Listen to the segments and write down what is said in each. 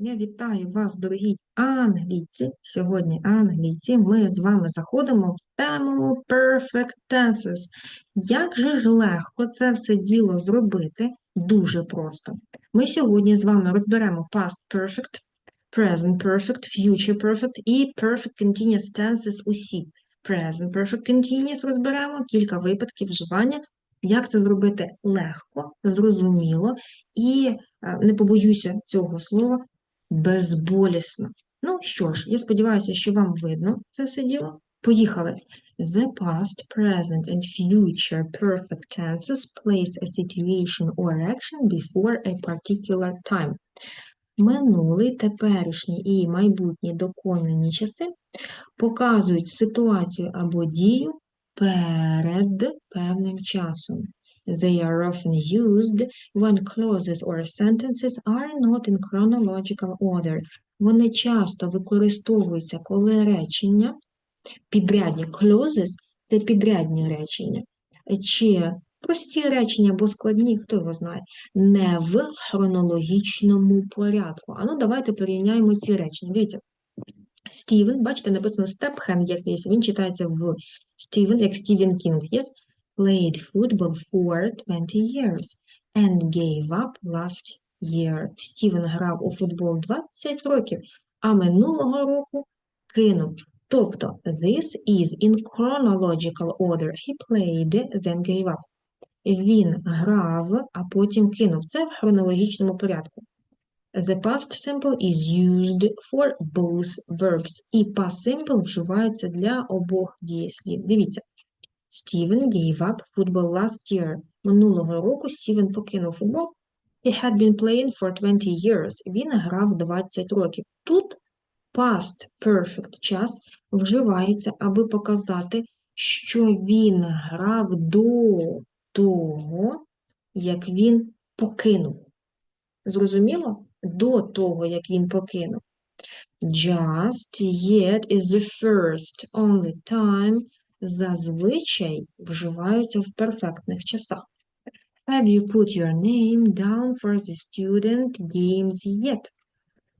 Я вітаю вас, дорогі англійці. Сьогодні англійці. Ми з вами заходимо в тему Perfect Tenses. Як же ж легко це все діло зробити? Дуже просто. Ми сьогодні з вами розберемо Past Perfect, Present Perfect, Future Perfect і Perfect Continuous Tenses усі. Present Perfect Continuous розберемо, кілька випадків вживання. Як це зробити легко, зрозуміло і е, не побоюся цього слова безболісно. Ну що ж, я сподіваюся, що вам видно це все діло. Поїхали. The past, present and future perfect tenses place a situation or action before a particular time. Минулий, теперішній і майбутні доконані часи показують ситуацію або дію перед певним часом. They are often used when clauses or sentences are not in chronological order. Вони часто використовуються, коли речення підрядні clauses – це підрядні речення, чи прості речення або складні, хто його знає, не в хронологічному порядку. А ну давайте порівняємо ці речення. Дивіться, Стівен, бачите, написано степхенд якийсь, він читається в Стівен, як Стівен Кінг. Yes? Played football for 20 years and gave up last year. Стівен грав у футбол 20 років, а минулого року кинув. Тобто, this is in chronological order. He played, then gave up. Він грав, а потім кинув. Це в хронологічному порядку. The past simple is used for both verbs. І past simple вживається для обох дієслів. Дивіться. Steven gave up football last year. Минулого року Стівен покинув футбол. He had been playing for 20 years. Він грав 20 років. Тут past perfect час вживається, аби показати, що він грав до того, як він покинув. Зрозуміло? До того, як він покинув. Just yet is the first only time зазвичай вживаються в перфектних часах. Have you put your name down for the student games yet?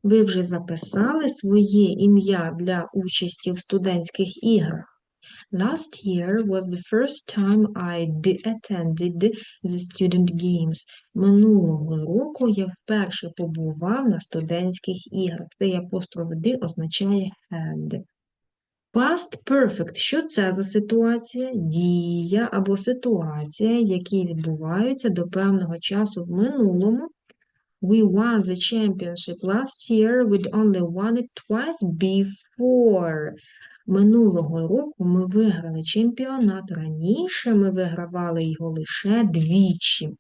Ви вже записали своє ім'я для участі в студентських іграх. Last year was the first time I attended the student games. Минулого року я вперше побував на студентських іграх. Цей апостроф D означає had. Past perfect. Що це за ситуація? Дія або ситуація, які відбуваються до певного часу в минулому. We won the championship last year. We'd only won it twice before. Минулого року ми виграли чемпіонат. Раніше ми вигравали його лише двічі.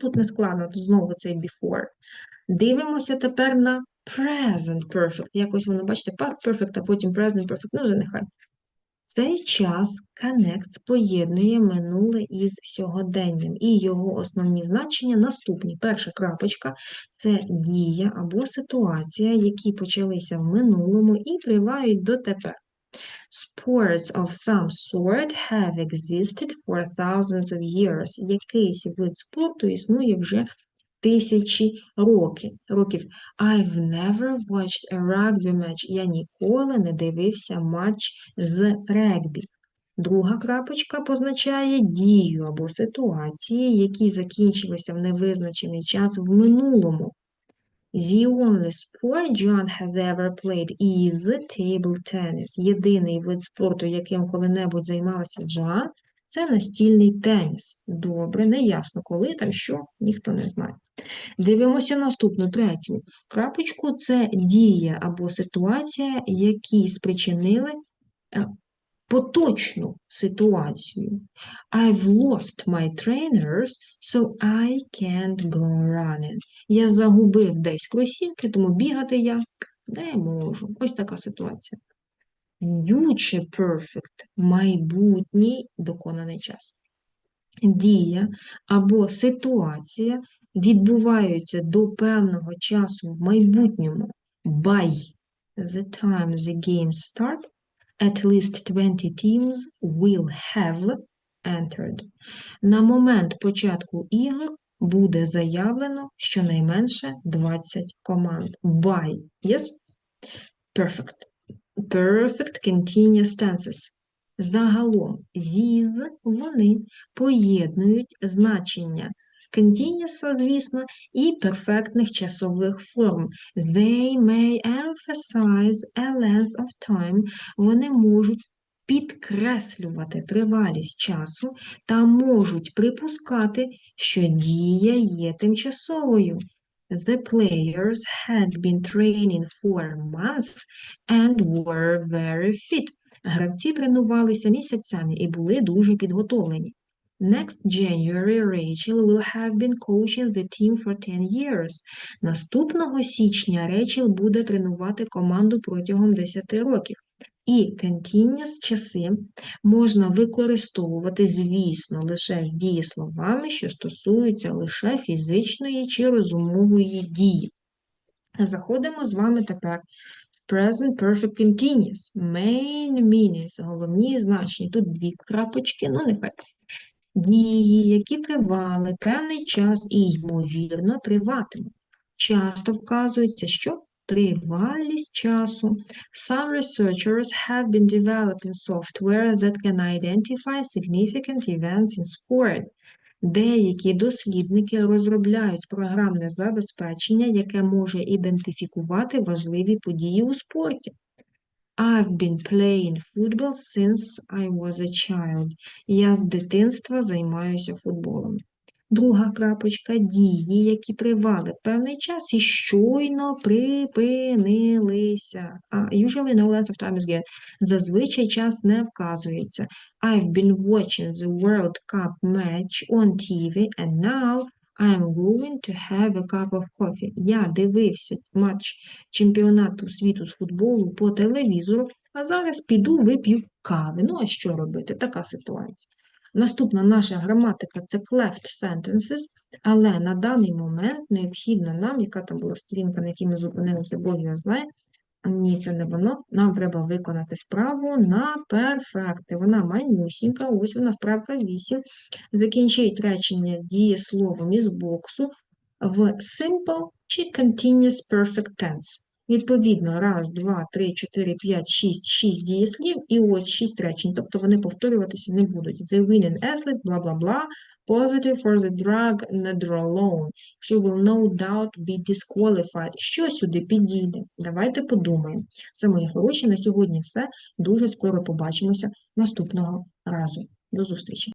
Тут не складно, тут знову цей before. Дивимося тепер на present perfect. Якось воно, бачите, past perfect, а потім present perfect, ну вже нехай. Цей час connects поєднує минуле із сьогоденням, і його основні значення наступні. Перша крапочка це дія або ситуація, які почалися в минулому і тривають дотепер. Sports of some sort have existed for thousands of years. Якийсь вид спорту існує вже тисячі років. I've never watched a rugby match. Я ніколи не дивився матч з регбі. Друга крапочка позначає дію або ситуації, які закінчилися в невизначений час в минулому. The only sport John has ever played is table tennis. Єдиний вид спорту, яким коли-небудь займалася Джоан, це настільний теніс. Добре, не ясно, коли та що, ніхто не знає. Дивимося наступну третю крапочку це дія або ситуація, які спричинили поточну ситуацію. I've lost my trainers, so I can't go running. Я загубив десь кросівки, тому бігати я не можу. Ось така ситуація. Future perfect – майбутній доконаний час. Дія або ситуація відбуваються до певного часу в майбутньому. By the time the games start, at least 20 teams will have entered. На момент початку ігор буде заявлено щонайменше 20 команд. By. Yes? Perfect. Perfect continuous tenses. Загалом these вони поєднують значення continuous, звісно, і перфектних часових форм. They may emphasize a length of time. Вони можуть підкреслювати тривалість часу та можуть припускати, що дія є тимчасовою. The players had been training for months and were very fit. Гравці тренувалися місяцями і були дуже підготовлені. Next January Rachel will have been coaching the team for 10 years. Наступного січня Рейчел буде тренувати команду протягом 10 років. І continuous часи можна використовувати, звісно, лише з дієсловами, що стосуються лише фізичної чи розумової дії. Заходимо з вами тепер в Present Perfect Continuous. Main meanings, головні значення. Тут дві крапочки, ну нехай. Дії, які тривали певний час і, ймовірно, триватимуть. Часто вказується, що тривалість часу. Some researchers have been developing software that can identify significant events in sport. Деякі дослідники розробляють програмне забезпечення, яке може ідентифікувати важливі події у спорті. I've been playing football since I was a child. Я з дитинства займаюся футболом. Друга крапочка дії, які тривали певний час і щойно припинилися. А usually no length of time is given. Зазвичай час не вказується. I've been watching the World Cup match on TV and now I'm going to have a cup of coffee. Я дивився матч чемпіонату світу з футболу по телевізору, а зараз піду вип'ю кави. Ну, а що робити? Така ситуація. Наступна наша граматика це cleft sentences, але на даний момент необхідно нам, яка там була сторінка, на якій ми зупинилися, Бог його знає, ні, це не воно. Нам треба виконати вправу на перфекти. Вона манюсінька, ось вона вправка 8. Закінчить речення дієсловом із боксу в simple чи continuous perfect tense. Відповідно, раз, два, три, чотири, п'ять, шість, шість дієслів і ось шість речень. Тобто вони повторюватися не будуть. The winning athlete, бла бла бла. Positive for the drug Nedrolone. She will no doubt be disqualified. Що сюди підійде? Давайте подумаємо. Все, мої хороші, на сьогодні все. Дуже скоро побачимося наступного разу. До зустрічі!